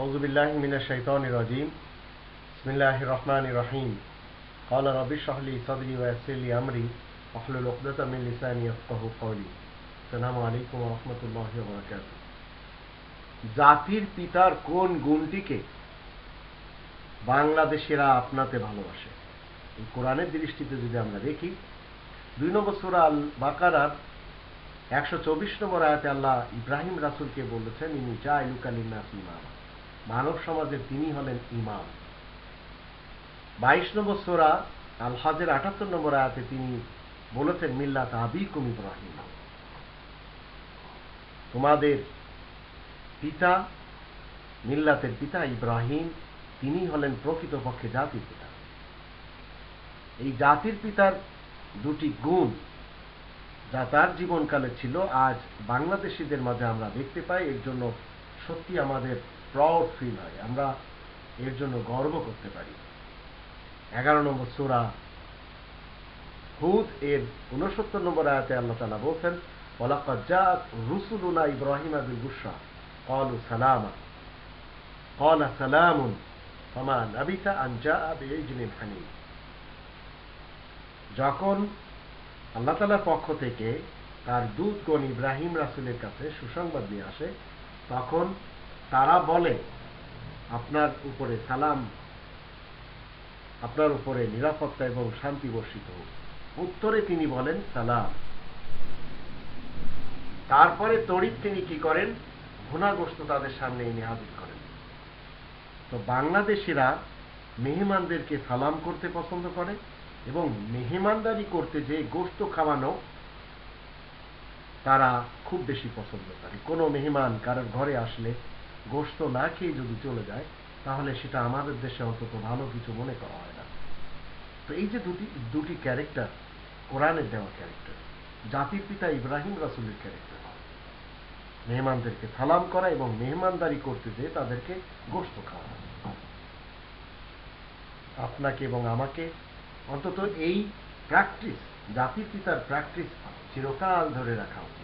أعوذ بالله من الشيطان الرجيم بسم الله الرحمن الرحيم قال رب اشرح لي صدري ويسر لي أمري واحلل عقدة من لساني يفقهوا قولي السلام عليكم ورحمة الله وبركاته জাতির পিতার কোন গুণটিকে বাংলাদেশিরা আপনাতে ভালোবাসে এই কোরআনের দৃষ্টিতে যদি আমরা দেখি দুই নম্বর সুরা আল বাকারার একশো চব্বিশ নম্বর আয়াতে আল্লাহ ইব্রাহিম রাসুলকে বলেছেন ইনি চা ইলুকালিনাস ইমাম মানব সমাজের তিনি হলেন ইমাম। বাইশ নম্বর সোরা আল হাজের আটাত্তর নম্বর আয়াতে তিনি বলেছেন, মিল্লাত আবিকুম ইব্রাহিম। তোমাদের পিতা, মিল্লাতের পিতা ইব্রাহিম, তিনি হলেন প্রকৃতপক্ষে জাতির পিতা। এই জাতির পিতার দুটি গুণ যা তার জীবনকালে ছিল, আজ বাংলাদেশিদের মাঝে আমরা দেখতে পাই, এর জন্য সত্যি আমাদের প্রাউড ফিল হয়। আমরা এর জন্য গর্ব করতে পারি। এগারো নম্বর সুরা হুদ, এর উনসত্তর নম্বর আয়াতে আল্লাহ তালা বলছেন ওলাকাত রুসুলুনা ইব্রাহিম আবিল গুসা কলু সালামা কলা সালামুন, ফমা নাবিতা আঞ্জা আবে ইজনিল হানি যখন আল্লাহ তালার পক্ষ থেকে তার দূতগণ ইব্রাহিম রাসুলের কাছে সুসংবাদ দিয়ে আসে তখন তারা বলে, আপনার উপরে সালাম, আপনার উপরে নিরাপত্তা এবং শান্তি বর্ষিত হোক। উত্তরে তিনি বলেন, সালাম। তারপরে তড়িৎ তিনি কি করেন? ঘুণাগ্রস্ত তাদের সামনে এনে হাজির করেন। তো বাংলাদেশিরা মেহমানদেরকে সালাম করতে পছন্দ করে এবং মেহমানদারি করতে যে গোস্ত খাওয়ানো তারা খুব বেশি পছন্দ করে। কোনো মেহমান কারোর ঘরে আসলে গোস্ত না খেয়ে যদি চলে যায়, তাহলে সেটা আমাদের দেশে অন্তত ভালো কিছু মনে করা হয় না। তো এই যে দুটি দুটি ক্যারেক্টার কোরআনের দেওয়া ক্যারেক্টার জাতির পিতা ইব্রাহিম রাসুলের ক্যারেক্টার মেহমানদেরকে সালাম করা এবং মেহমানদারি করতে যে তাদেরকে গোস্ত খাওয়া আপনাকে এবং আমাকে অন্তত এই প্র্যাকটিস জাতির পিতার প্র্যাকটিস চিরকাল ধরে রাখা উচিত।